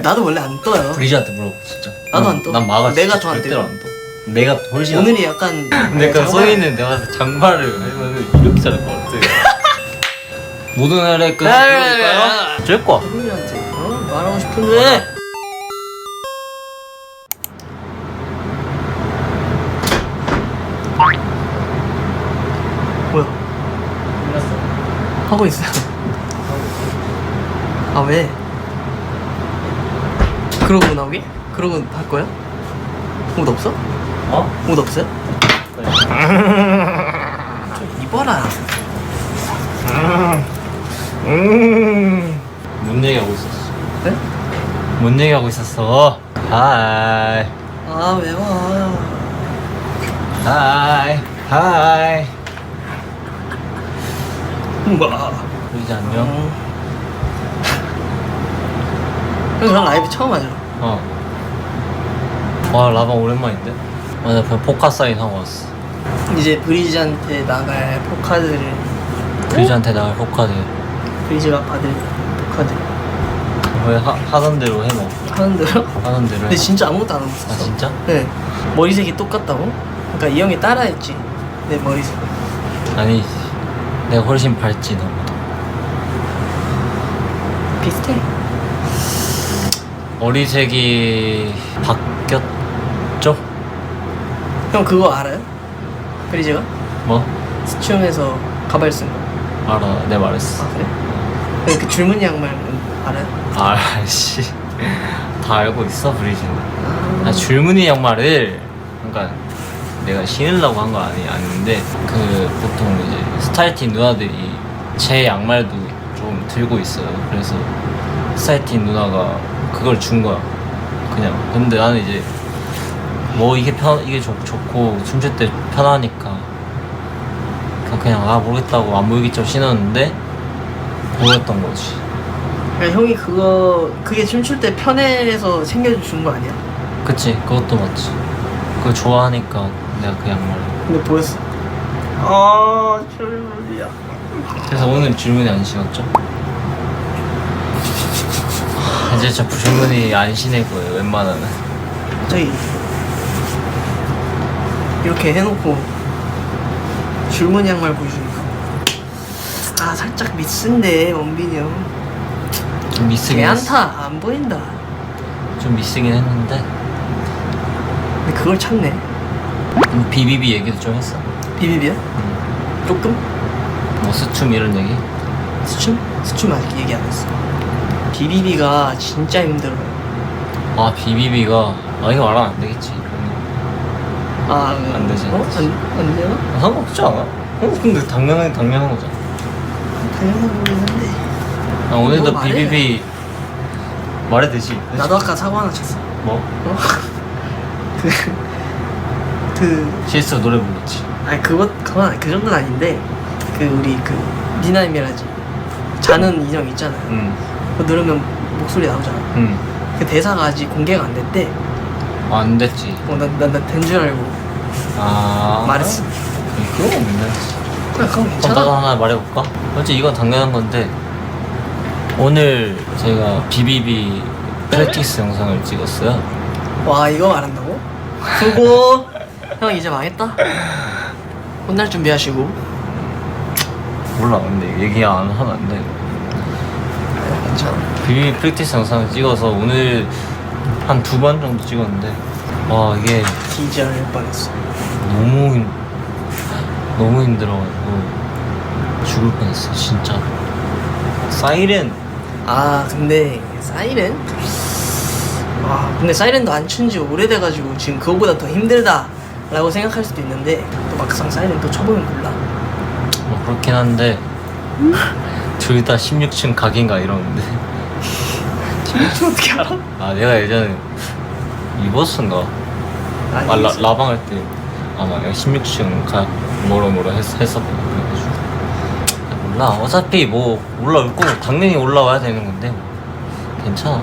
나도 원래 안 떠요. 브리지한테 물어봐 진짜. 나도 난- 안 떠. 난 마가 내가 더안 절대로 떠요. 안 떠. 내가 훨씬 안 오늘이 약간 근데 그 장발- 소희는 내가 봤을 때 장발을 하면 이렇게 자를 것 같아. 모든 날의 끝. 야, 야. 어쩔 거야. 우리한테 어? 말하고 싶은데 뭐야 하고 있어요 아 왜? 그러고 나오게? 그러고 할 거야? 옷 없어? 어? 옷 없어요? 좀 입어라 뭔 얘기하고 있었어? 네? 뭔 얘기하고 있었어? 하이. 아왜 와? 하이. 하이. 우와 브리지 안녕. 형 저랑 라이브 처음 하죠? 어. 와 라방 오랜만인데? 맞아 그냥 포카 사인 하고 왔어. 이제 브리즈한테 나갈 포카들을 브리지한테 나갈 포카들 브리즈가 받을 포카들 왜 하, 하던 대로 해먹. 하는 대로 하던 대로 근데 해. 진짜 아무것도 안 하고 아 있었어 진짜? 네 머리색이 똑같다고? 그러니까 이 형이 따라했지 내 머리색 아니 내가 훨씬 밝지 너보다. 비슷해 머리색이 바뀌었죠? 형 그거 알아요? 브리즈가? 뭐? 스춤에서 가발 쓴 거. 알아 내 말했어. 아 그래? 그, 그 줄무늬 양말 알아요? 아씨 다 알고 있어 브리지는. 아, 아, 줄무늬 양말을 그러니까 내가 신으려고 한 거 아니 아닌데 그 보통 이제 스타일팀 누나들이 제 양말도 좀 들고 있어요. 그래서 스타일팀 누나가 그걸 준 거야. 그냥. 근데 나는 이제 뭐 이게 편 이게 좋, 좋고 춤출 때 편하니까 그냥, 그냥 아 모르겠다고 안 보이겠죠 신었는데 보였던 거지. 그러니까 형이 그거 그게 춤출 때 편해서 챙겨준 거 아니야? 그치 그것도 맞지. 그걸 좋아하니까 내가 그 양말. 근데 보였어. 아 줄무늬야. 그래서 오늘 질문이 안 신었죠? 이제 저 질문이 안 신을 거예요 웬만하면. 저기 이렇게 해놓고 줄무늬 양말 보여주니까. 아 살짝 미스인데 원빈이 형. 좀 미스긴 했어 개안타 안 보인다. 좀 미스긴 했는데. 근데 그걸 찾네. 음, 비비비 얘기도 좀 했어. 비비비야? 음, 조금? 뭐 스춤 이런 얘기? 스춤? 스춤 아직 얘기 안 했어 비비비가 진짜 힘들어요 아 비비비가 아 이거 말하면 안 되겠지 아 안 되지. 어? 안, 안 되나? 아, 상관없지 않아? 어 근데 당연한 당연한 거잖아 당연한 거긴 한데 아, 오늘도 뭐 말해. 비비비 되지 나도 아까 사고 하나 쳤어 뭐? 어? 그, 그, 실수 노래 불렀지 아니, 그것, 그건, 아니- 그 정도는 아닌데, 그, 우리, 그, 니나 미라지. 자는 인형 있잖아요. 응응 그거 누르면 목소리 나오잖아. 그 대사가 아직 공개가 안 됐대. 아, 안 됐지 어, 난, 난, 난된 줄 알고 아 말했어. 그런 건 괜찮지 그래, 그럼 그럼 괜찮아. 나도 하나 말해볼까? 솔직히 이건 당연한 건데 오늘 제가 비비비 프랙티스 영상을 찍었어요 와, 이거 말한다고? 수고! 형, 이제 망했다? 혼날 준비하시고. 몰라 근데 얘기 안 하면 안돼 아, 괜찮아. 비비비 프랙티스 영상을 찍어서 오늘 한 두 번 정도 찍었는데 와 이게 기절 뻔했어. 너무 힘, 너무 힘들어가지고 죽을 뻔했어 진짜 사이렌 아 근데 사이렌? 아 근데 사이렌도 안 춘 지 오래돼가지고 지금 그거보다 더 힘들다 라고 생각할 수도 있는데 또 막상 사이렌 또 쳐보면 몰라 뭐 그렇긴 한데 둘 다 16층 각인가 이러는데. 지금 어떻게 알아? 아 내가 예전에 이버스인가? 아니, 아, 라, 라방 할 때 아마 내가 16층 가 뭐로 뭐로 했, 했었거든 그래가지고. 아, 몰라. 어차피 뭐 올라올 거고 당연히 올라와야 되는 건데. 뭐. 괜찮아.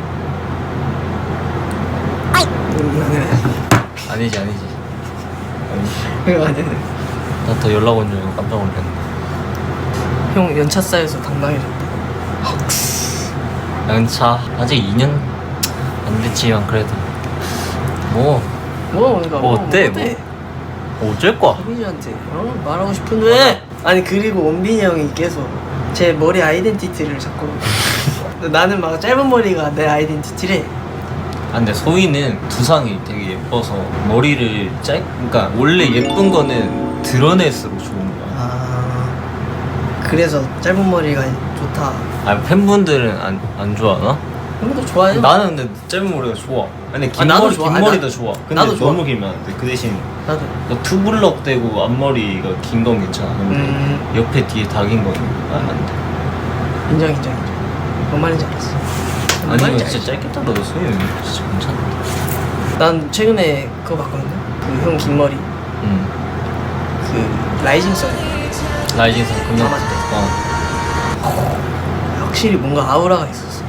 음, 아니지 아니지 아니지. 아니 아니 아니. 나더 연락 온 줄 알고 깜짝 놀랐네 형 연차 쌓여서 당당해졌다 연차? 아직 2년 안 됐지만 그래도. 뭐뭐 그러니까 뭐 어때, 어쩔 거야. 민이한테 어? 말하고 싶은데? 아니 그리고 원빈이 형이 계속 제 머리 아이덴티티를 자꾸 나는 막 짧은 머리가 내 아이덴티티래. 아, 근데 소희는 두상이 되게 예뻐서 머리를 짧 그러니까 원래 예쁜 거는 드러낼수록 좋은 거야. 아 그래서 짧은 머리가 좋다. 아 팬분들은 안, 안 좋아하나? 형도 좋아요. 나는 근데 짧은 머리가 좋아. 근데 긴 아, 나도 머리 좋아. 긴 아니, 머리도 나- 좋아. 근데 나도 좋아. 너무 길면 안 돼. 그 대신 나도. 너 투블럭 되고 앞머리가 긴 건 괜찮아. 근데 음. 옆에 뒤에 다긴 거는 안돼. 인정 인정 인정. 뭔 말인지 알았어. 뭔 아니면 말인지 진짜 짧게 잘라도 소희는 진짜 괜찮아 알았어. 난 최근에 그거 봤거든요. 그 형 긴 머리. 응 그 라이징 선 라이징 선 금방 아, 맞다. 어 확실히 뭔가 아우라가 있었어.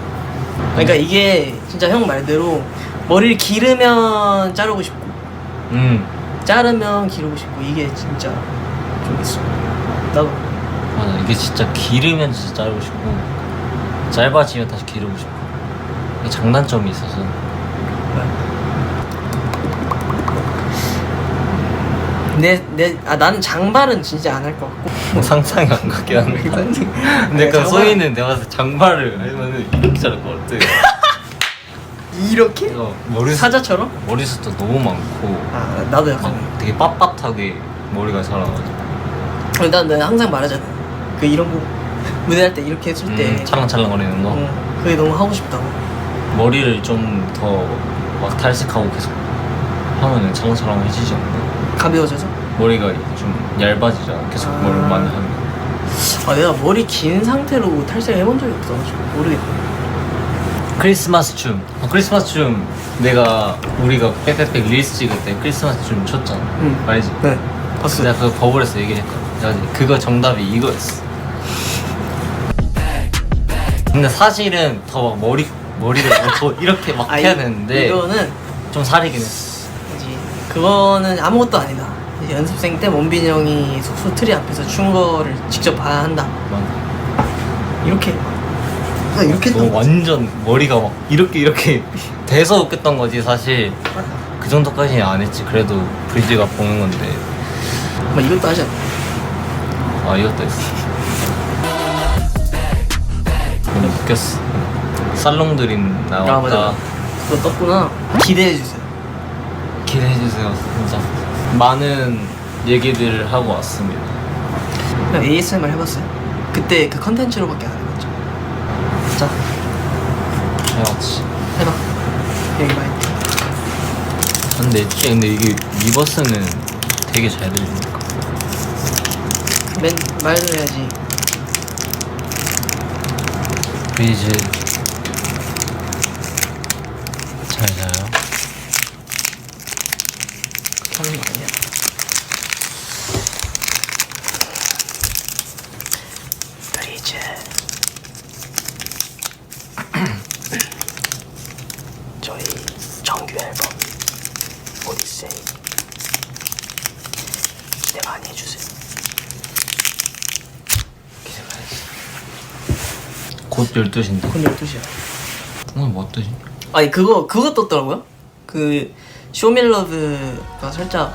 그러니까 이게 진짜 형 말대로 머리를 기르면 자르고 싶고 음. 자르면 기르고 싶고 이게 진짜 좀 있어. 나도 맞아 이게 진짜 기르면 진짜 자르고 싶고 짧아지면 다시 기르고 싶고 이게 장단점이 있어서 내 내 아 나는 장발은 진짜 안 할 것 같고. 뭐 상상이 안 가게 하는 거 근데 그 장발- 소희는 내가 봤을 때 장발을 하면은 이렇게 자를 것 같아 이렇게 이거 머리숱 사자처럼? 머리숱도 너무 많고 아 나도 약간. 막 되게 빳빳하게 머리가 자라가지고 난, 난 항상 말하잖아. 그 이런 거 무대할 때 이렇게 했을 때. 음, 찰랑찰랑거리는 거 어, 그게 너무 하고 싶다고. 머리를 좀 더 막 탈색하고 계속 하면은 찰랑찰랑해지지 않나 가벼워져서. 머리가 좀 얇아지잖아 계속 아. 많이 하면 아 내가 머리 긴 상태로 탈색 해본 적이 없어가지고 모르겠네. 크리스마스 춤 어, 크리스마스 춤 내가 우리가 빽빽빽 릴스 찍을 때 크리스마스 춤 췄잖아 응. 알지? 네. 봤어. 내가 그거 버블에서 얘기를 했거든 그래가지고 그거 정답이 이거였어 근데 사실은 더 막 머리 머리를 더 이렇게 막 아, 해야 이- 되는데 이거는 좀 사리긴 했어 이제 그거는 아무것도 아니다. 연습생 때 원빈이 형이 숙소 트리 앞에서 춘 거를 직접 봐야 한다. 막 이렇게. 아 이렇게 너무 거지. 완전 머리가 막 이렇게 이렇게 돼서 웃겼던 거지 사실 그 정도까지는 안 했지 그래도 브리즈가 보는 건데 막 이것도 하지 않나? 아 이것도 했어 너무 웃겼어 살롱드림 나왔다 아 맞아. 그거 떴구나. 기대해 주세요. 기대해주세요 진짜 많은 얘기들을 하고 왔습니다 ASMR 해봤어요. 그때 그 컨텐츠로밖에 안 해봤죠. 자 해왔지 해봐. 여기 많이. 근데 근데 이게 리버스는 되게 잘 들리니까 맨 말도 해야지. 브리즈 잘 자요 하는 거 아니야. 브리즈. 저희 정규 앨범 오디세이 기대 많이 해주세요. 곧 12시인데 곧 12시야. 오늘 뭐 어떠지? 아니 그거 그거 떴더라고요. 그 쇼밀러브가 살짝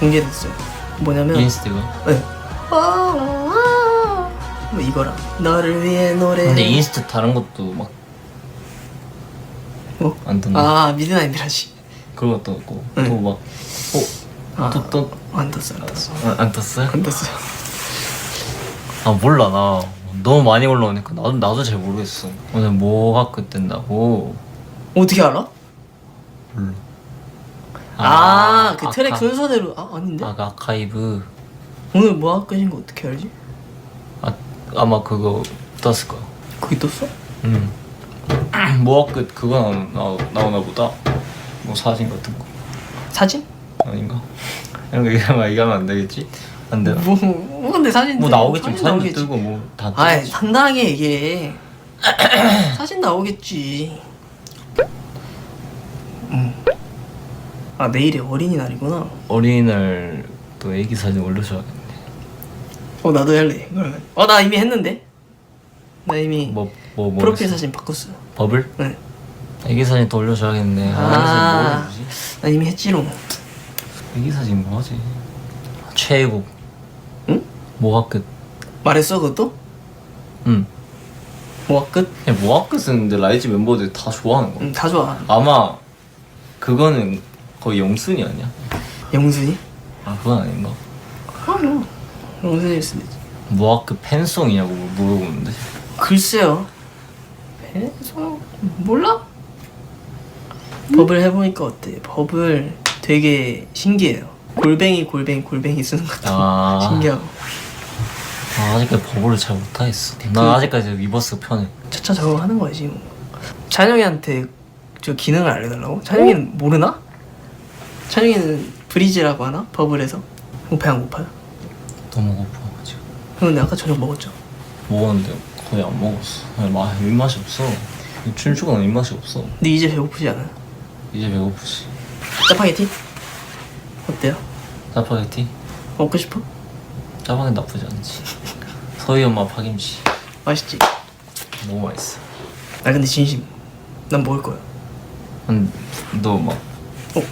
공개됐어요. 뭐냐면 인스트가? 네. 뭐 이거랑 너를 위해 노래. 근데 인스트 다른 것도 막 안 뭐? 떴나? 아 미드나잇 미라지. 그거 떴고 응. 또막 어? 아, 또 떴? 안 떴어 안 떴어 아, 안 떴어요? 안 떴어요. 아 몰라 나 너무 많이 올라오니까 나도 나도 잘 모르겠어 오늘 뭐가 끝된다고 어떻게 알아? 몰라 아그 트랙 아카- 순서대로 아 아닌데 아 아카이브 오늘 뭐 끝인 거 어떻게 알지? 아 아마 그거 떴을 거야 그게 떴어? 음 모아 끝 그거 나오, 나오, 나오 나 보다 뭐 사진 같은 거 사진? 아닌가? 이런 거 얘기하면, 얘기하면 안 되겠지? 안 되나? 뭐, 뭐 근데 사진 뭐 뜨- 나오겠지 사진 사진 나오겠지. 뜨고 뭐다 아이 상당하게 이게 사진 나오겠지. 음. 아 내일이 어린이날이구나. 어린이날 또 애기 사진 올려줘야겠네 어 나도 할래. 그러면. 어나 이미 했는데. 나 이미 뭐, 뭐, 뭐 프로필 했어? 사진 바꿨어요. 버블? 네. 애기 사진 또 올려줘야겠네. 아, 아. 사진 뭐나 이미 했지롱. 애기 사진 뭐하지? 최애곡. 응? 모아 끝. 말했어 그것도? 응. 뭐가 끝? 그냥 모아 끝은 근데 라이즈 멤버들 다 좋아하는 거. 응, 다 좋아. 아마 그거는 거의 영순이 아니야? 영순이? 아 그건 아닌가? 그럼요. 영순일 수도 있지. 모아 끝 팬송이냐고 물어보는데. 글쎄요. 배송 몰라? 법을 해보니까 어때? 법을 되게 신기해요. 골뱅이 골뱅이 골뱅이 쓰는 것도 아. 신기하고 아, 아직까지 버블을 잘 못하겠어. 난 아직까지 리버스 편해. 차차 적응하는 거지. 뭐. 찬영이한테 저 기능을 알려달라고? 찬영이는 모르나? 찬영이는 브리즈라고 하나? 버블에서? 그럼 배안 고파요? 너무 고파 지금. 형 근데 아까 저녁 먹었죠? 먹었는데 거의 안 먹었어. 아니, 마, 입맛이 없어. 춘추가 입맛이 없어. 근데 이제 배고프지 않아요? 이제 배고프지. 짜파게티? 어때요? 짜파게티? 먹고 싶어? 짜파게티 나쁘지 않지. 서희 엄마 파김치 맛있지? 너무 맛있어. 나 근데 진심 난 먹을 거야 너막 어?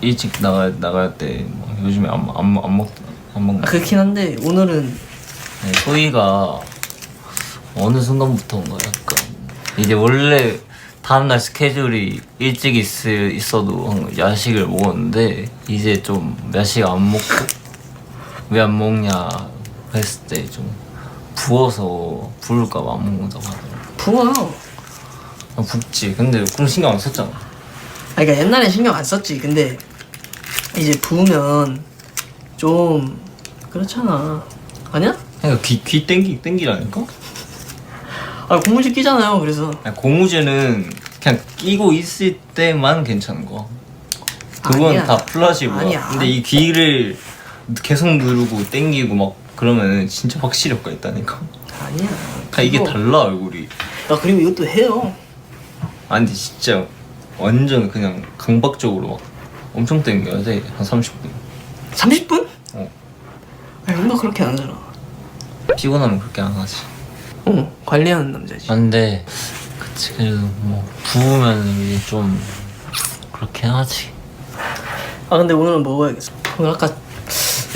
일찍 나가 나갈 때 막 요즘에 안 안 안 먹 안 먹는. 아 그렇긴 한데 오늘은 네, 소희가 어느 순간부터인가 약간 이제 원래 다음날 스케줄이 일찍 있, 있어도 야식을 먹었는데 이제 좀 야식 안 먹고 왜 안 먹냐 했을 때 좀 부어서 부을까봐 안 먹는다고 하더라고 부어요 아, 붓지 근데 그럼 신경 안 썼잖아 아 그러니까 옛날엔 신경 안 썼지 근데 이제 부으면 좀 그렇잖아 아니야? 그러니까 귀, 귀 땡기, 땡기라니까? 아 고무줄 끼잖아요 그래서 아니, 고무줄은 그냥 끼고 있을 때만 괜찮은 거야. 그건 아니야. 다 플라시고야. 아니야. 근데 이 귀를 계속 누르고 땡기고 막 그러면은 진짜 확실히 효과 있다니까. 아니야 그러니까 이게 그거- 달라 얼굴이. 아 그리고 이것도 해요 아니 근데 진짜 완전 그냥 강박적으로 막 엄청 땡겨야 돼. 한 30분. 30분? 어. 아 형도 그렇게 안 하잖아 피곤하면 그렇게 안 하지. 어 관리하는 남자지 아, 근데 그치 그래도 뭐 부으면 이게 좀 그렇긴 하지. 아 근데 오늘은 먹어야겠어 오늘 아까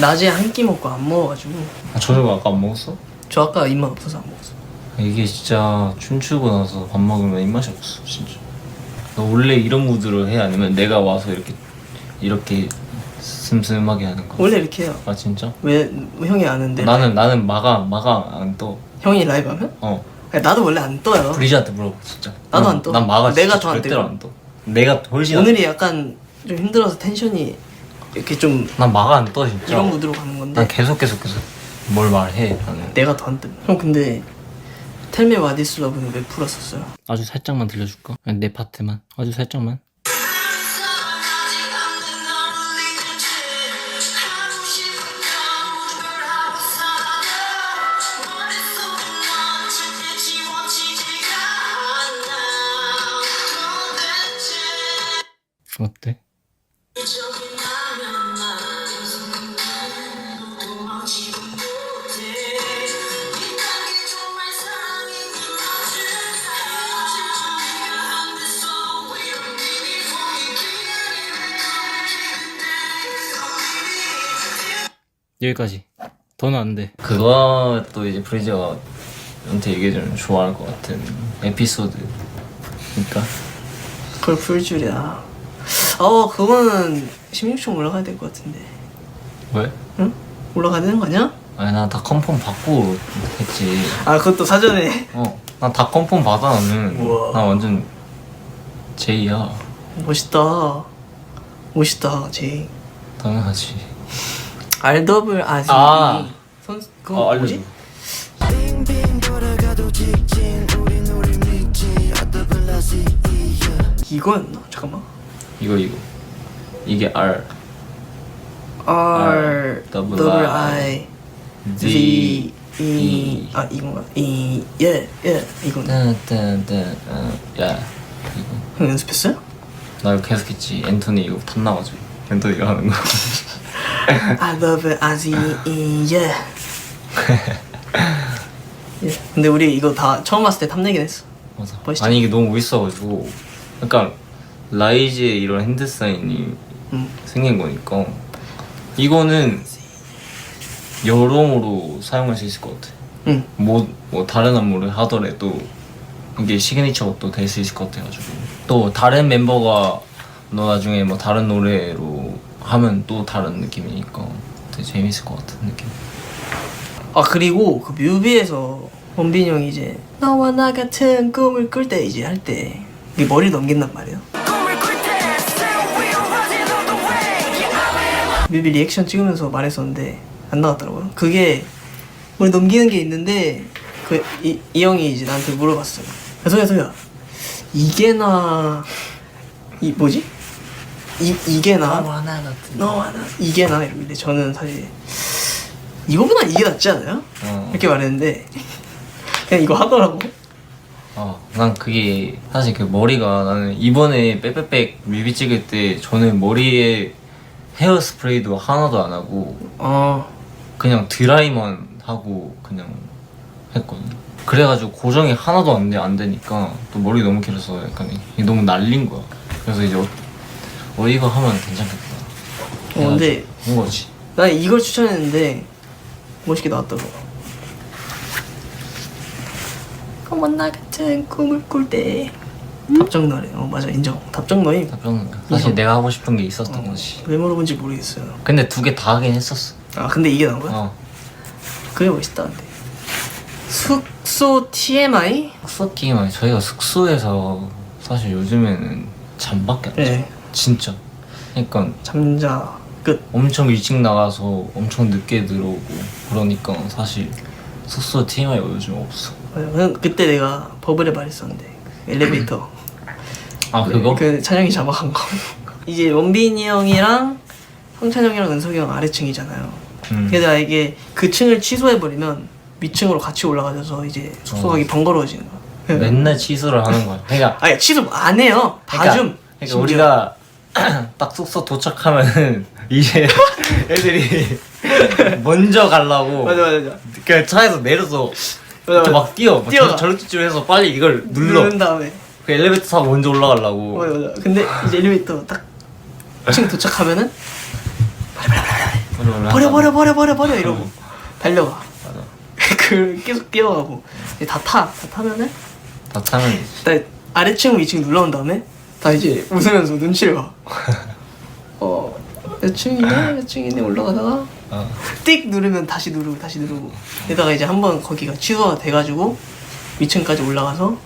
낮에 한 끼 먹고 안 먹어가지고. 아, 저녁 아까 안 먹었어? 저 아까 입맛 없어서 안 먹었어. 이게 진짜 춤추고 나서 밥 먹으면 입맛이 없어 진짜. 너 원래 이런 무드로 해? 아니면 내가 와서 이렇게 이렇게 슴슴하게 하는 거? 원래 이렇게 해요. 아 진짜? 왜, 왜 형이 아는데? 나는 나는 마가 마가 안떠. 형이 라이브 하면? 어. 아니, 나도 원래 안 떠요. 브리지한테 물어봐 진짜. 나도 난- 안 떠. 난 마가 내가 진짜 더안 절대로 떠요. 안떠. 내가 훨씬 안 오늘이 약간 좀 힘들어서 텐션이 이렇게 좀 떠. 난 마가 안떠 진짜 이런 무드로 가는 건데 난 계속 계속 계속 뭘 말해 나는 내가 더안 뜨. 형 근데 텔미 와디스 러브는 왜 풀었었어요? 아주 살짝만 들려줄까? 내 파트만 아주 살짝만 어때? 여기까지 더는 안 돼 그것도 이제 브리즈가 한테 얘기해주면 좋아할 것 같은 에피소드니까 그걸 풀 줄이야. 어 그거는 16층 올라가야 될 것 같은데. 왜? 응? 올라가야 되는 거 아니야? 아니 나다 컨펌 받고 했지 아 그것도 사전에 어나 다 컨펌 받아 나는 우와. 나 완전 제이야 멋있다. 멋있다 제이. 당연하지 알더블 아지. 아. 선수 그거 아, 뭐지? 이거였나? 잠깐만. 이거 이거 이게 R R 더블 더블 I, Z E. E 아 이건가? 이예예 이건. 딴딴딴 어, 야 이거 형 연습했어요? 나 이거 계속했지 앤토니 이거 탐나가지고 앤토니가 하는 거 I love it 예. 예. 근데 우리 이거 다 처음 봤을 때 탐내긴 했어. 맞아 멋있죠? 아니 이게 너무 멋있어가지고 그러니까 라이즈의 이런 핸드 사인이 음. 생긴 거니까 이거는 여러모로 사용할 수 있을 것 같아. 응. 뭐, 뭐 다른 안무를 하더라도 이게 시그니처가 또 될 수 있을 것 같아가지고 또 다른 멤버가 너 나중에 뭐 다른 노래로 하면 또 다른 느낌이니까 되게 재밌을 것 같은 느낌. 아 그리고 그 뮤비에서 원빈이 형이 이제 너와 나 같은 꿈을 꿀 때 이제 할때 머리 넘긴단 말이에요. 뮤비 리액션 찍으면서 말했었는데 안 나왔더라고요. 그게 머리 넘기는 게 있는데 그 이 이 형이 이제 나한테 물어봤어요. 야, 소야 소야 이게 나 이 뭐지? 이 이게 나 하나 같은. 너와 나 이게 나 이러는데 저는 사실 이거보다 이게 낫지 않아요? 어. 이렇게 말했는데 그냥 이거 하더라고. 어, 난 그게 사실 그 머리가 나는 이번에 빼빼백 뮤비 찍을 때 저는 머리에 헤어 스프레이도 하나도 안 하고 어 그냥 드라이만 하고 그냥 했거든. 그래가지고 고정이 하나도 안, 돼, 안 되니까 또 머리 너무 길어서 약간 이게 너무 날린 거야. 그래서 이제 어, 어 이거 하면 괜찮겠다. 어, 근데 한 거지. 난 이걸 추천했는데 멋있게 나왔더라고. 어머 나 같은 꿈을 꿀때 답정 노래. 어 맞아 인정. 답정 노래. 답변은 사실 이거. 내가 하고 싶은 게 있었던 거지. 왜 물어본지 모르겠어요. 근데 두 개 다 하긴 했었어. 아 근데 이게 나온 거야? 어. 그게 멋있다 근데. 숙소 TMI? 숙소끼만 저희가 숙소에서 사실 요즘에는 잠밖에 안 자. 네. 진짜. 그러니까 잠자 끝. 엄청 일찍 나가서 엄청 늦게 들어오고 그러니까 사실 숙소 TMI가 요즘 없어. 그- 그때 내가 버블에 말했었는데 그 엘리베이터. 아 그거? 그 찬영이 잡아간 거. 이제 원빈이 형이랑 성찬 형이랑 은석이 형 아래층이잖아요. 음. 나 이게 그 층을 취소해 버리면 위층으로 같이 올라가져서 이제 숙소 어. 가기 번거로워지는 거야. 맨날 취소를 하는 거야. 그러니까, 아니 취소 안 해요. 그러니까, 봐줌. 그러니까 심지어. 우리가 딱 숙소 도착하면은 이제 애들이 먼저 가려고 맞아 맞아 맞아. 그냥 차에서 내려서 맞아, 맞아. 막 뛰어. 막 뛰어가. 저, 저렇게 좀 해서 빨리 이걸 눌러. 누른 다음에 그 엘리베이터 타고 먼저 올라가려고. 맞아 맞아. 근데 이제 엘리베이터 딱층 도착하면은 버려 버려 버려 버려 버려 이러고 달려가. 맞아. 그 계속 뛰어가고 다 타. 다 타면은 다 타면. 딱 아래층 위층 눌러온 다음에 다 이제 웃으면서 눈치를 봐. 어, 몇 층이네, 몇 층이네 올라가다가 어. 띡 누르면 다시 누르고 다시 누르고. 게다가 이제 한 번 거기가 취소가 돼가지고 위층까지 올라가서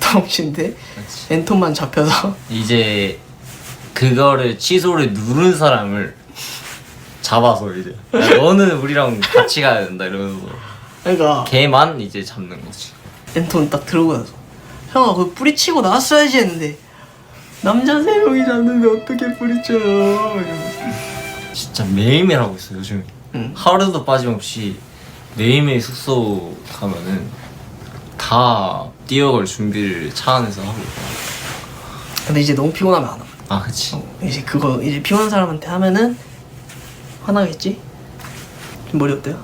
덩치인데 그렇지. 엔톤만 잡혀서 이제 그거를 취소를 누른 사람을 잡아서 이제 야, 너는 우리랑 같이 가야 된다 이러면서 그러니까 걔만 이제 잡는 거지. 엔톤 딱 들고 나서 형아 그 뿌리치고 나왔어야지 했는데 남자 세 명이 잡는데 어떻게 뿌리쳐요? 진짜 매일매일 하고 있어 요즘. 응. 하루도 빠짐없이 매일매일 숙소 가면은 다 뛰어갈 준비를 차 안에서 하고 있고. 근데 이제 너무 피곤하면 안 와. 아 그치. 어, 이제 그거 이제 피곤한 사람한테 하면은 화나겠지? 좀 머리 어때요?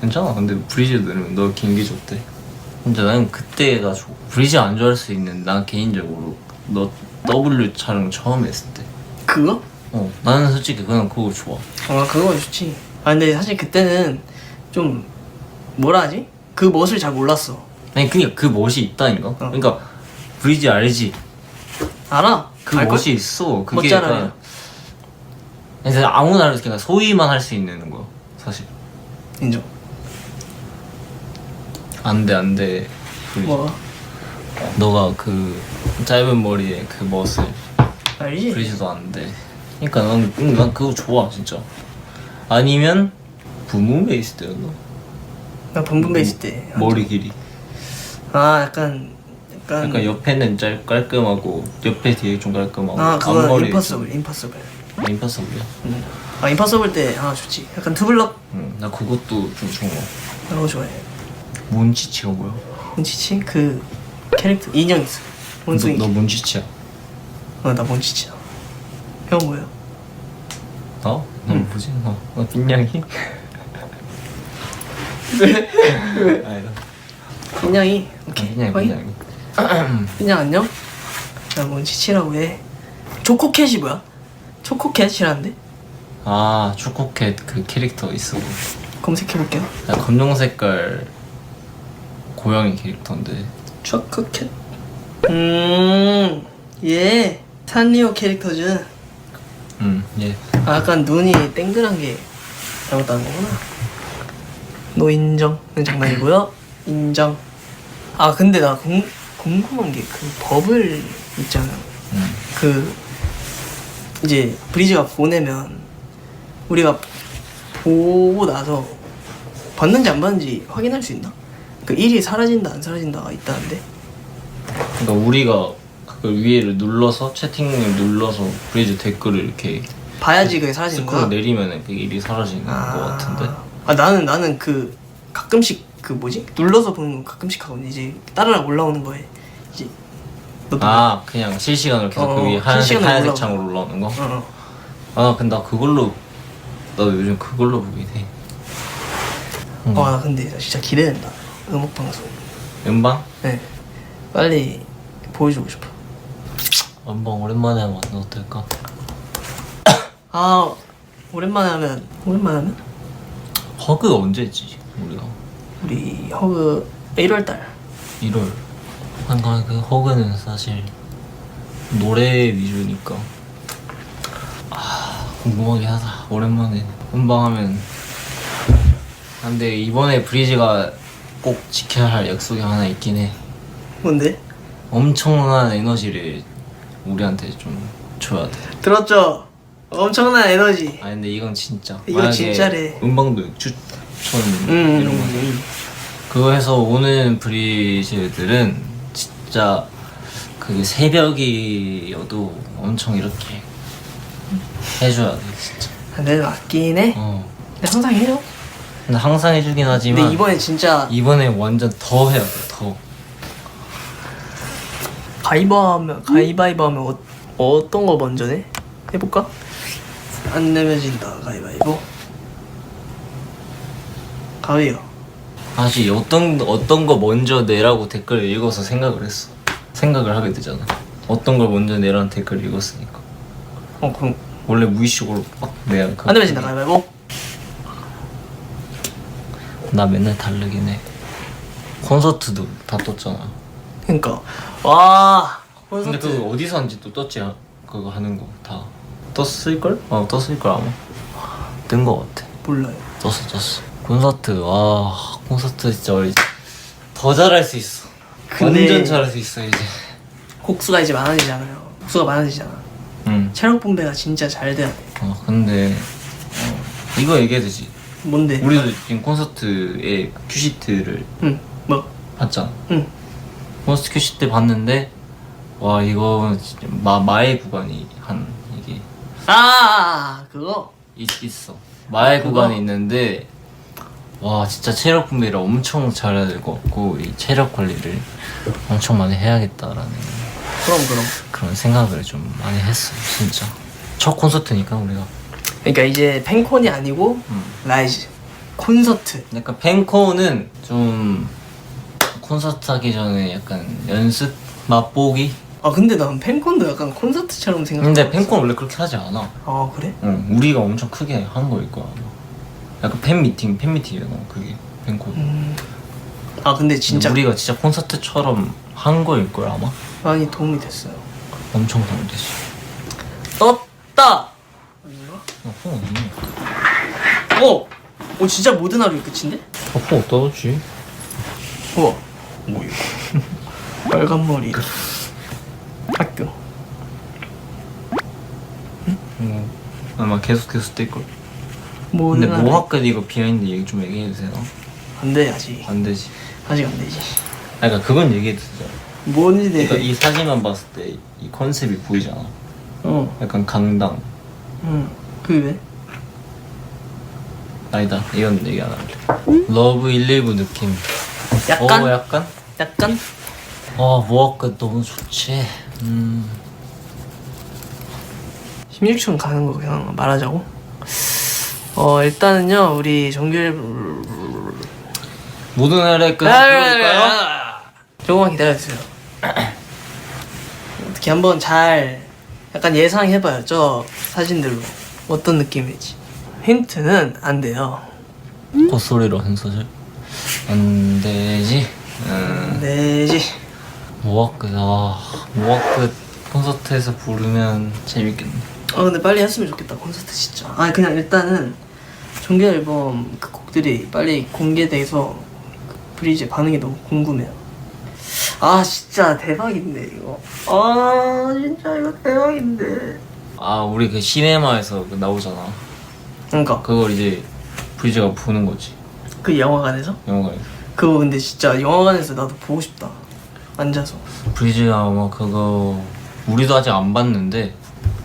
괜찮아. 근데 브리즈 들으면 너 긴게 좋대. 근데 나는 그때가 좋. 브리즈 안 좋아할 수 있는 난 개인적으로 너 W 촬영 처음 했을 때. 그거? 어 나는 솔직히 그냥 그거 좋아. 아 그거 좋지. 아 근데 사실 그때는 좀 뭐라 하지? 그 멋을 잘 몰랐어. 아니 그니까 그 멋이 있다니까. 그러니까 브리즈 알지? 알아? 그 알걸? 멋이 있어. 그게 멋잖아. 약간 그래서 아무나 할 수, 그냥 소위만 할 수 있는 거야. 사실. 인정. 안 돼, 안 돼. 브리즈. 뭐 너가 그 짧은 머리에 그 멋을 알지? 안 돼. 그러니까 난, 응, 난 그거 좋아 진짜. 아니면 부문 베이스 때였나? 나 범분 베이스 때. 머리 길이. 아 약간 약간. 그러니까 옆에는 짧 깔끔하고 옆에 뒤에 좀 깔끔하고 아 그거 앞머리 임파서블 임파서블. 좀- 임파서블이야. 응. 아 임파서블 때 아 좋지. 약간 투블럭 응, 나 그것도 좀 좋아. 그런 거 좋아해. 몬치치가 뭐야? 몬치치 그 캐릭터 인형 있어. 원숭이. 너, 너 몬치치야? 어 나 몬치치야. 형 뭐야? 나? 너 뭐지? 너, 너 빈냥이? 왜? 아니다. 빈냥이. 오케이. 빈냥이 확인? 빈냥이. 빈냥 안녕. 나뭔 치치라고 해 초코캣이 뭐야? 초코캣이라는데? 아 초코캣 그 캐릭터 있어 검색해볼게요 야, 검정 색깔 고양이 캐릭터인데 초코캣 음얘 산리오 캐릭터즈 음예 아, 약간 눈이 땡그란 게 잘못된 거구나. 노인정은 장난이고요. 인정. 아 근데 나 궁, 궁금한 게 그 버블 있잖아. 음. 그 이제 브리즈가 보내면 우리가 보고 나서 봤는지 안 봤는지 확인할 수 있나? 그 일이 사라진다 안 사라진다가 있다는데. 그러니까 우리가 그걸 위에를 눌러서 채팅을 눌러서 브리즈 댓글을 이렇게 봐야지 그게 사라지는 스크롤 거야. 내리면은 그 일이 사라지는 것 같은데 아 나는 나는 그 가끔씩 그 뭐지 눌러서 보는 거 가끔씩 하거든 이제 따르락 올라오는 거에 이제 너도 아 그냥 실시간으로 계속 어, 그 위에 하얀색 실시간으로 하얀색 올라오고. 창으로 올라오는 거? 어, 어. 아 근데 나 그걸로 나도 요즘 그걸로 보긴 해나 근데 나 진짜 기대된다 음악 방송. 음방? 네. 빨리 보여주고 싶어. 음방 오랜만에 하면 어떨까? 아 오랜만에 하면 오랜만에 하면? 허그가 언제 했지 우리가? 우리 허그 1월 달. 1월. 한가 그 허그는 사실 노래 위주니까. 아 궁금하긴 하다. 오랜만에 음방하면. 아, 근데 이번에 브리즈가 꼭 지켜야 할 약속이 하나 있긴 해. 뭔데? 엄청난 에너지를 우리한테 좀 줘야 돼. 들었죠? 엄청난 에너지. 아 근데 이건 진짜. 이거 만약에 진짜래. 음방도 추천 음, 이런 거 음, 음. 그거 해서 오는 브리즈들은 진짜 그게 새벽이어도 엄청 이렇게 해줘야 돼 진짜. 아, 내가 맞긴 해. 어. 근데 항상 해요 근데 항상 해주긴 하지만 근데 이번에 진짜 이번에 완전 더 해야 돼 더. 가위바위보 가위바위보 하면 어, 어떤 거 먼저 내? 해볼까? 안 내면 진다 가위바위보. 가위요. 사실 어떤 어떤 거 먼저 내라고 댓글 읽어서 생각을 했어. 생각을 하게 되잖아. 어떤 걸 먼저 내라는 댓글 읽었으니까. 어 그럼 원래 무의식으로 막 내야 그안 내면 진다 가위바위보 나 맨날 다르긴 해. 콘서트도 다 떴잖아. 그니까. 와 근데 콘서트. 그거 어디서 한지 또 떴지? 아- 그거 하는 거 다. 떴을걸? 어 떴을걸 아마. 뜬 거 같아. 몰라요. 떴어 떴어. 콘서트 와 콘서트 진짜 우리 더 잘할 수 있어. 근데- 완전 잘할 수 있어 이제. 곡수가 이제 많아지잖아요. 곡수가 많아지잖아. 응. 체력 분배가 진짜 잘 돼야 돼. 어, 근데 어, 이거 얘기해야 되지 뭔데? 우리도 지금 콘서트에 큐시트를 응 뭐? 봤잖아. 응. 콘서트 큐시트 봤는데 와 이거 진짜 마, 마의 구간이 한 이게 아 그거? 있, 있어. 마의 그거? 구간이 있는데 와 진짜 체력 분배를 엄청 잘해야 될 것 같고 이 체력 관리를 엄청 많이 해야겠다라는 그럼 그럼. 그런 생각을 좀 많이 했어 진짜. 첫 콘서트니까 우리가 그러니까 이제 팬콘이 아니고 음. 라이즈 콘서트 약간 팬코는 좀 콘서트 하기 전에 약간 연습 맛보기 아 근데 난 팬콘도 약간 콘서트처럼 생각 근데 팬콘 원래 그렇게 하지 않아 아 그래? 응, 우리가 엄청 크게 한 거일 거야 아마. 약간 팬 미팅 팬 미팅이야 그게 팬콘 음. 아 근데 진짜 근데 우리가 진짜 콘서트처럼 한 거일 거야 아마 많이 도움이 됐어요 엄청 도움 됐어 떴다? 어, 폰 어! 어 진짜 모든 하루의 끝인데? 어, 폰 어디다 뒀지? 우와 뭐야 빨간 머리. 학교. 어, 아마 계속 계속 모든 근데 하루의 모학끝 이거 비하인드 얘기 좀 얘기해도 되나? 안돼 아직. 안 되지. 아직 안 되지. 아 그러니까 그건 얘기해도 되잖아 뭔지 내 그러니까 이 사진만 봤을 때 이 컨셉이 보이잖아? 어. 약간 강당. 응. 그 왜? 아니다 이건 얘기 안 할래 러브 119 느낌 약간? 어 약간? 약간? 아 모학끝 너무 좋지 음 16층 가는 거 그냥 말하자고? 어 일단은요 우리 정규 모든 날의 끝 아? 조금만 기다려주세요 어떻게 한번 잘 약간 예상해봐요. 저 사진들로 어떤 느낌일지. 힌트는 안 돼요. 콧소리로 한 소절 안 되지 음, 네지. 모아끝 아 모아끝 콘서트에서 부르면 재밌겠네 아 근데 빨리 했으면 좋겠다 콘서트 진짜. 아 그냥 일단은 정규 앨범 그 곡들이 빨리 공개돼서 그 브리즈 반응이 너무 궁금해요. 아 진짜 대박인데 이거. 아 진짜 이거 대박인데. 아 우리 그 시네마에서 그 나오잖아 그러니까 그걸 이제 브리즈가 부는 거지 그 영화관에서 영화관에서 그거 근데 진짜 영화관에서 나도 보고 싶다. 앉아서. 브리즈가 아마 그거 우리도 아직 안 봤는데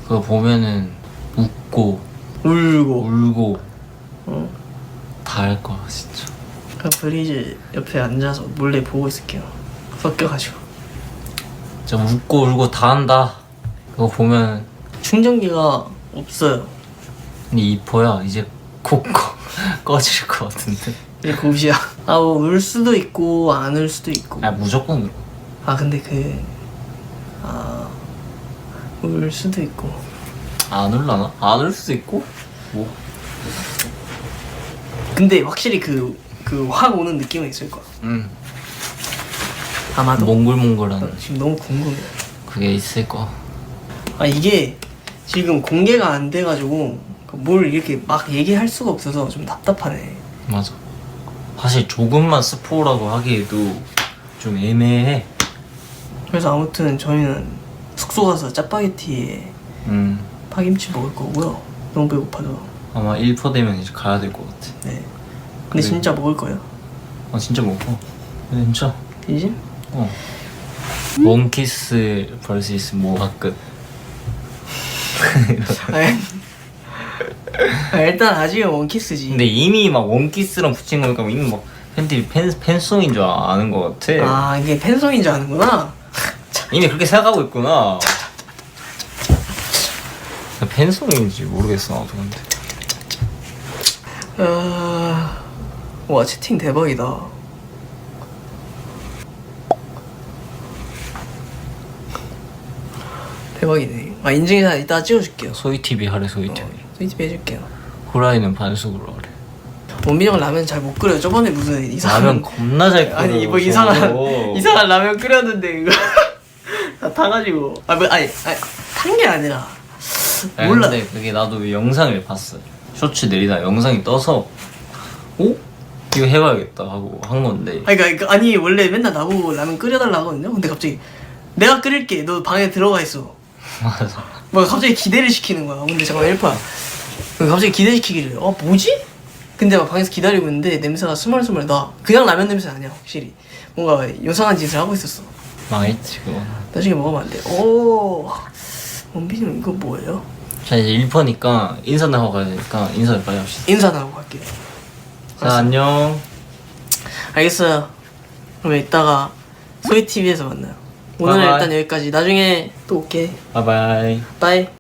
그거 보면은 웃고 울고. 울고 어. 다 할 거야 진짜 그 브리즈 옆에 앉아서 몰래 보고 있을게요. 섞여가지고. 진짜 웃고 울고 다 한다 그거 보면 충전기가 없어요. 근데 이뻐야 이제 콕 꺼- 꺼질 것 같은데 이제 곧이야. 아뭐 울 수도 있고 안 울 수도 있고. 아 무조건 울어 아 근데 그 아. 울 수도 있고. 안 울라나? 안 울 수도 있고 뭐 근데 확실히 그 그 확 오는 느낌은 있을 거야. 음. 아마도. 몽글몽글한 나 지금 너무 궁금해. 그게 있을 거 아 이게 지금 공개가 안 돼가지고 뭘 이렇게 막 얘기할 수가 없어서 좀 답답하네. 맞아 사실 조금만 스포라고 하기에도 좀 애매해 그래서 아무튼 저희는 숙소 가서 짜파게티에 음 파김치 먹을 거고요. 너무 배고파서. 아마 1포 되면 이제 가야 될 것 같아 네. 근데 그래. 진짜 먹을 거예요. 아 진짜 먹어 진짜 이지? 어 원키스 vs 모하끝 아, 일단 아직은 원키스지. 근데 이미 막 원키스랑 붙인 거니까 이미 막 팬들이 팬, 팬송인 줄 아는 것 같아 아 이게 팬송인 줄 아는구나. 이미 그렇게 생각하고 있구나 팬송인지 모르겠어 나도 근데 아... 와 채팅 대박이다. 대박이네. 아 인증사진 이따 찍어줄게요. 소이TV 하래 소이TV 어, 스위트 해줄게요. 후라이는 반숙으로 하래 원빈이 형 라면 잘 못 끓여. 저번에 무슨 이상한 라면 겁나 잘 끓여 아니 뭐 이상한. 이상한 라면 끓였는데 이거 다 타가지고 아 뭐 아니 아니 탄 게 아니라 아니, 몰라. 근데 그게 나도 영상을 봤어 쇼츠 내리다 영상이 떠서 어? 이거 해봐야겠다 하고 한 건데 아니 그러니까 아니 원래 맨날 나보고 라면 끓여달라 하거든요. 근데 갑자기 내가 끓일게. 너 방에 들어가 있어. 맞아 뭐 갑자기 기대를 시키는 거야. 근데 잠깐 1파. 갑자기 기대시키기를. 어 뭐지? 근데 막 방에서 기다리고 있는데 냄새가 스멀스멀 나. 그냥 라면 냄새 아니야 확실히. 뭔가 요상한 짓을 하고 있었어. 망했지 그거 나중에 먹으면 안 돼. 오. 원빈이 형 이거 뭐예요? 자 이제 1퍼니까 인사나 하고 가야 되니까 인사를 빨리 합시다 인사나 하고 갈게요. 자 안녕 알겠어요. 그럼 이따가 소희 TV에서 만나요. 오늘은 바이바이. 일단 여기까지. 나중에 또 올게. 바이바이 빠이.